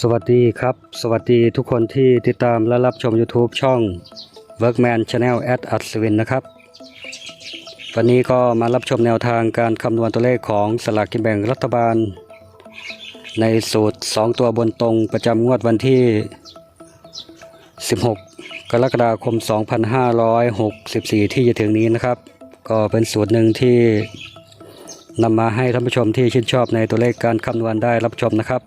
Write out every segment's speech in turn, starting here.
สวัสดีครับ สวัสดีทุกคนที่ติดตามและรับชม YouTube ช่อง Workman Channel at a s w i n นะครับ วันนี้ก็มารับชมแนวทางการคำนวณตัวเลขของสลากกินแบ่งรัฐบาล ในสูตร 2 ตัวบนตรงประจำงวดวันที่ 16 กรกฎาคม 2564 ที่จะถึงนี้นะครับ ก็เป็นสูตรหนึ่งที่นำมาให้ท่านผู้ชมที่ชื่นชอบในตัวเลขการคำนวณได้รับชมนะครับ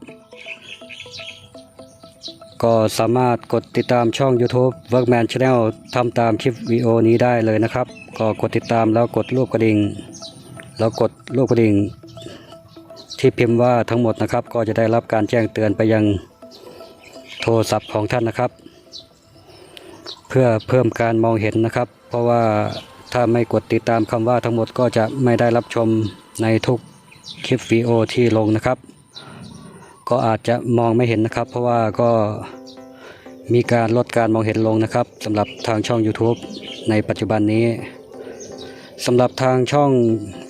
ก็สามารถกดติดตามช่อง YouTube Workman Channel ทำตามคลิปวิดีโอนี้ได้เลยนะครับ ก็กดติดตามแล้วกดรูปกระดิ่ง แล้วกดรูปกระดิ่ง ที่พิมพ์ว่าทั้งหมดนะครับ ก็จะได้รับการแจ้งเตือนไปยังโทรศัพท์ของท่านนะครับ เพื่อเพิ่มการมองเห็นนะครับ เพราะว่าถ้าไม่กดติดตามคำว่าทั้งหมดก็จะไม่ได้รับชมในทุกคลิปวิดีโอที่ลงนะครับ ก็อาจจะมองไม่เห็นนะครับ เพราะว่าก็มีการลดการมองเห็นลงนะครับสำหรับทางช่อง YouTube ในปัจจุบันนี้สำหรับทางช่อง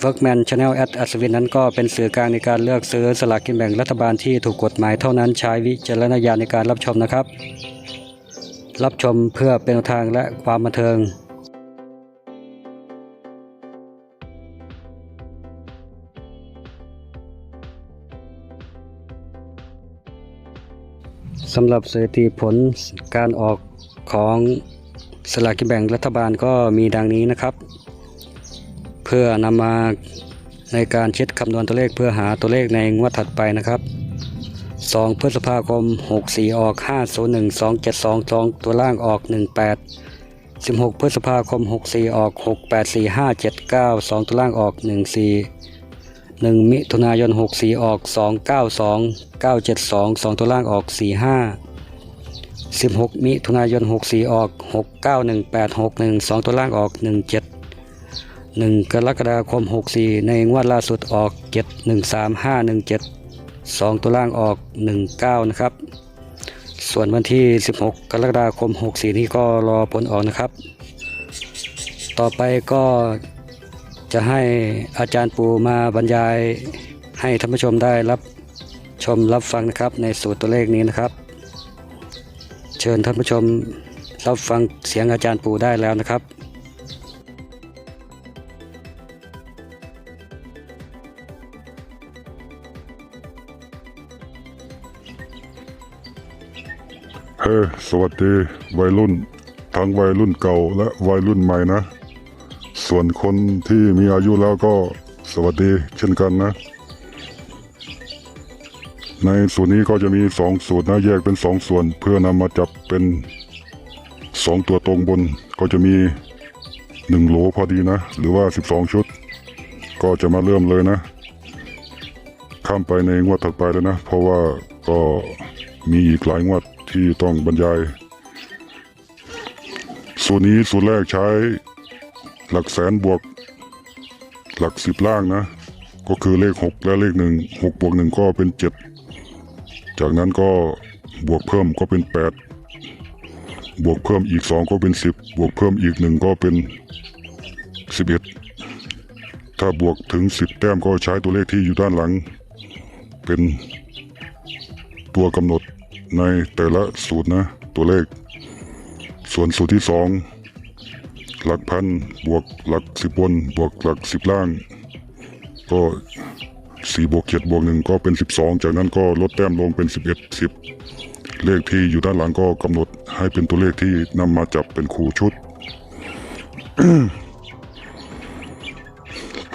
Workman Channel at a s w i n นั้นก็เป็นสื่อกลางในการเลือกซื้อสลากกินแบ่งรัฐบาลที่ถูกกฎหมายเท่านั้นใช้วิจารณญาณในการรับชมนะครับ รับชมเพื่อเป็นทางและความบันเทิง สำหรับสถิติผลการออกของสลากกินแบ่งรัฐบาลก็มีดังนี้นะครับ เพื่อนำมาในการเช็ดคำนวณตัวเลขเพื่อหาตัวเลขในงวดถัดไปนะครับ 2 พฤษภาคม 64 ออก 501 272 2 ตัวล่างออก 18 16 พฤษภาคม 64 ออก 684 579 2 ตัวล่างออก 14 1 มิถุนายน 64 ออก 292 972 2 ตัวล่างออก 45 16 มิถุนายน 64 ออก 691861 2 ตัวล่างออก 17 1 กรกฎาคม 64 ในงวดล่าสุดออก 713517 2 ตัวล่างออก 19 นะครับ ส่วนวันที่ 16 กรกฎาคม 64 นี้ก็รอผลออกนะครับ ต่อไปก็ จะให้อาจารย์ปูมาบรรยายให้ท่านผู้ชมได้รับชมรับฟังนะครับในสูตรตัวเลขนี้นะครับ เชิญท่านผู้ชมรับฟังเสียงอาจารย์ปูได้แล้วนะครับเฮ้สวัสดีวัยรุ่น ทั้งวัยรุ่นเก่าและวัยรุ่นใหม่นะ ส่วนคนที่มีอายุแล้วก็สวัสดีเช่นกันนะ ในส่วนนี้ก็จะมีสองส่วนนะแยกเป็นสองส่วน เพื่อนำมาจับเป็นสองตัวตรงบนก็จะมีหนึ่งโหลพอดีนะ หรือว่าสิบสองชุด ก็จะมาเริ่มเลยนะ ข้ามไปในงวดถัดไปเลยนะ เพราะว่าก็มีอีกหลายงวดที่ต้องบรรยายส่วนนี้ส่วนแรกใช้ หลักแสนบวก หลักสิบล่างนะ ก็คือเลขหกและเลขหนึ่งหกบวกหนึ่งก็เป็นเจ็ดจากนั้นก็บวกเพิ่มก็เป็นแปดบวกเพิ่มอีกสองก็เป็นสิบบวกเพิ่มอีกหนึ่งก็เป็นสิบเอ็ดถ้าบวกถึงสิบแต้มก็ใช้ตัวเลขที่อยู่ด้านหลัง เป็นตัวกำหนดในแต่ละสูตรนะ ตัวเลข ส่วนสูตรที่สอง หลักพันบวกหลักสิบบนบวกหลักสิบล่าง ก็สี่บวกเจ็ดบวกหนึ่งก็เป็นสิบสองจากนั้นก็ลดแต้มลงเป็นสิบเอ็ดสิบเลขที่อยู่ด้านหลังก็กำหนดให้เป็นตัวเลขที่นำมาจับเป็นคู่ชุด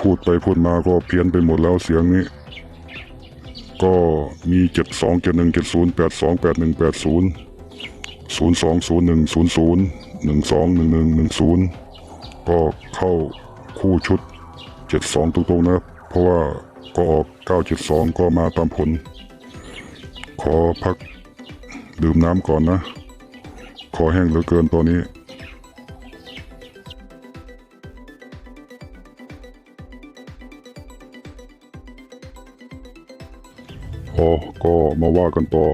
พูดไปพูดมาก็เพี้ยนไปหมดแล้วเสียงนี้ ก็มีเจ็ดสองเจ็ด หนึ่งสองหนึ่งหนึ่งหนึ่งศูนย์ก็เข้าคู่ชุดเจ็ดสองตรงๆนะเพราะว่าก็ออกเก้าเจ็ดสองก็มาตามผล ขอพักดื่มน้ำก่อนนะ ขอแห้งเหลือเกินตอนนี้อ๋อก็มาว่ากันต่อ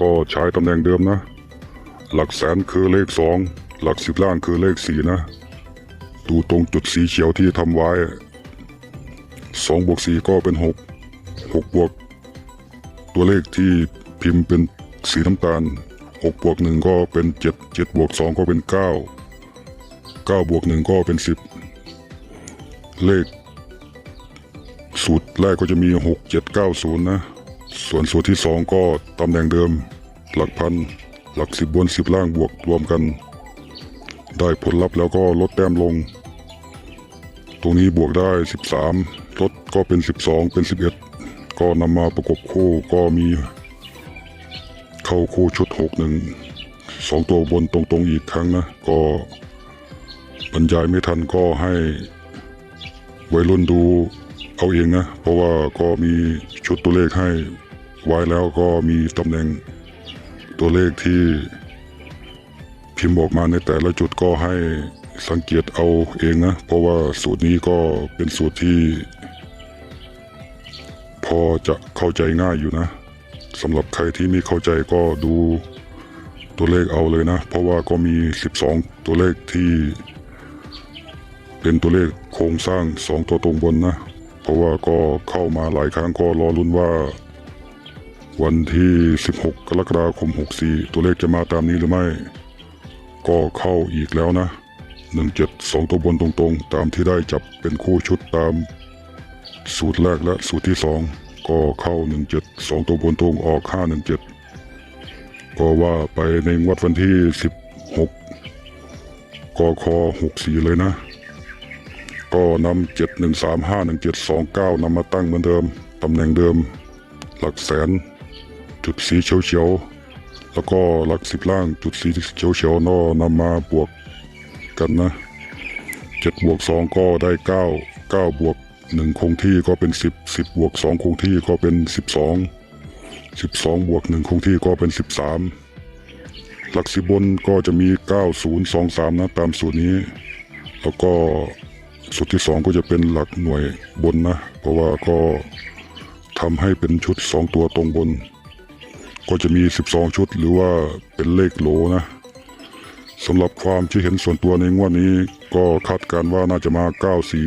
ก็ใช้ตำแหน่งเดิมนะ หลักแสนคือเลขสอง หลักสิบล่างคือเลขสี่นะ ดูตรงจุดสีเขียวที่ทำไว้สองบวกสี่ก็เป็นหกหกบวก ตัวเลขที่พิมพ์เป็นสีน้ำตาลหกบวกหนึ่งก็เป็นเจ็ดเจ็ดบวกสองก็เป็นเก้าเก้าบวกหนึ่งก็เป็นสิบเลข สูตรแรกก็จะมีหกเจ็ดเก้าศูนย์นะ ส่วนสูตรที่สองก็ตำแหน่งเดิม หลักพันหลักสิบบนสิบล่างบวกรวมกัน ได้ผลลัพธ์แล้วก็ลดแต้มลง ตรงนี้บวกได้ 13 ลดก็เป็น 12 เป็น 11 ก็นำมาประกบคู่ก็มี เข้าคู่ชุด 6 1 2 ตัวบนตรงๆอีกครั้งนะ ก็บรรยายไม่ทันก็ให้วัยรุ่นดูเอาเองนะ เพราะว่าก็มีชุดตัวเลขให้ไว้แล้วก็มีตำแหน่งตัวเลขที่ พิมพ์ออกมาในแต่ละจุดก็ให้สังเกตเอาเองนะ เพราะว่าสูตรนี้ก็เป็นสูตรที่ พอจะเข้าใจง่ายอยู่นะสำหรับใครที่ไม่เข้าใจก็ดูตัวเลขเอาเลยนะ เพราะว่าก็มี 12 ตัวเลขที่ เป็นตัวเลขโครงสร้าง 2 ตัวตรงบนนะ เพราะว่าก็เข้ามาหลายครั้งก็รอลุ้นว่า วันที่ 16 กรกฎาคม 64 ตัวเลขจะมาตามนี้หรือไม่ ก็เข้าอีกแล้วนะหนึ่งเจ็ดสองตัวบนตรงๆ ตามที่ได้จับเป็นคู่ชุดตาม สูตรแรกและสูตรที่สองก็เข้าหนึ่งเจ็ดสองตัวบนตรงออกห้าหนึ่งเจ็ดก็ว่าไปในงวดวันที่สิบหกกคหกสี่เลยนะ ก็นำเจ็ดหนึ่งสามห้าหนึ่งเจ็ดสองเก้านำมาตั้งเหมือนเดิมตำแหน่งเดิม หลักแสนจุดสีเขียวๆ แล้วก็หลักสิบล่างจุดสีเขียวเขียวๆนอนำมาบวกกันนะเจ็ดบวกสองก็ได้เก้าเก้าบวกหนึ่งคงที่ก็เป็นสิบสิบบวกสองคงที่ก็เป็นสิบสองสิบสองบวกหนึ่งคงที่ก็เป็นสิบสามหลักสิบบนก็จะมีเก้าศูนย์สองสามนะตามสูตรนี้ แล้วก็สูตรที่สองก็จะเป็นหลักหน่วยบนนะ เพราะว่าก็ทำให้เป็นชุดสองตัวตรงบน ก็จะมี 12 ชุดหรือว่าเป็นเลขโหลนะสำหรับความที่เห็นส่วนตัวในงวดนี้ ก็คาดการณ์ว่าน่าจะมา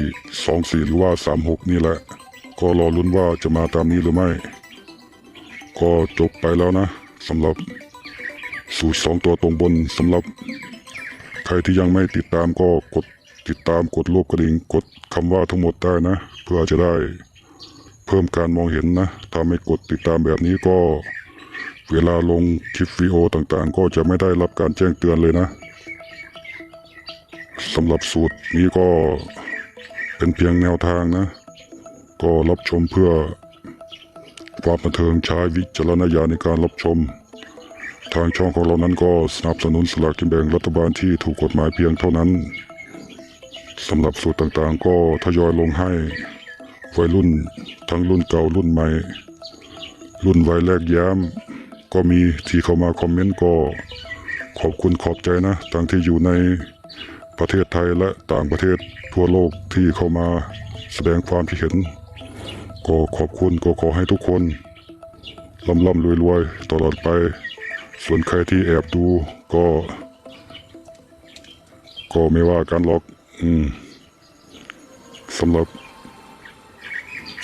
94 24 หรือว่า 36 นี่แหละ ก็รอลุ้นว่าจะมาตามนี้หรือไม่ ก็จบไปแล้วนะสำหรับสูตรสองตัวตรงบนสำหรับ ใครที่ยังไม่ติดตามก็กดติดตามกดรูปกระดิ่งกดคำว่าทั้งหมดได้นะ เพื่อจะได้ เพิ่มการมองเห็นนะถ้าไม่กดติดตามแบบนี้ก็ เวลาลงคลิปวิดีโอต่างๆ ก็จะไม่ได้รับการแจ้งเตือนเลยนะสำหรับสูตรนี้ก็เป็นเพียงแนวทางนะ ก็รับชมเพื่อความบันเทิงใช้วิจารณญาณในการรับชม ทางช่องของเรานั้นก็สนับสนุนสลากกินแบ่งรัฐบาลที่ถูกกฎหมายเพียงเท่านั้นสำหรับสูตรต่างๆ ก็ทยอยลงให้วัยรุ่นทั้งรุ่นเก่ารุ่นใหม่ รุ่นวัยแรกย้ม ก็มีที่เข้ามาคอมเมนต์ก็ขอบคุณขอบใจนะทั้งที่อยู่ในประเทศไทยและต่างประเทศทั่วโลกที่เข้ามาแสดงความคิดเห็น ก็ขอบคุณก็ขอให้ทุกคนร่ำร่ำรวยรวยๆตลอดไป ส่วนใครที่แอบดูก็ ก็ไม่ว่ากันหรอก อืมสำหรับ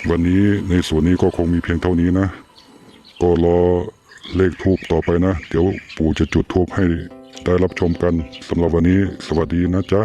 วันนี้ในส่วนนี้ก็คงมีเพียงเท่านี้นะ ก็รอ เลขทูบต่อไปนะ เดี๋ยวปู่จะจุดทูบให้ได้รับชมกันสำหรับวันนี้สวัสดีนะจ๊ะ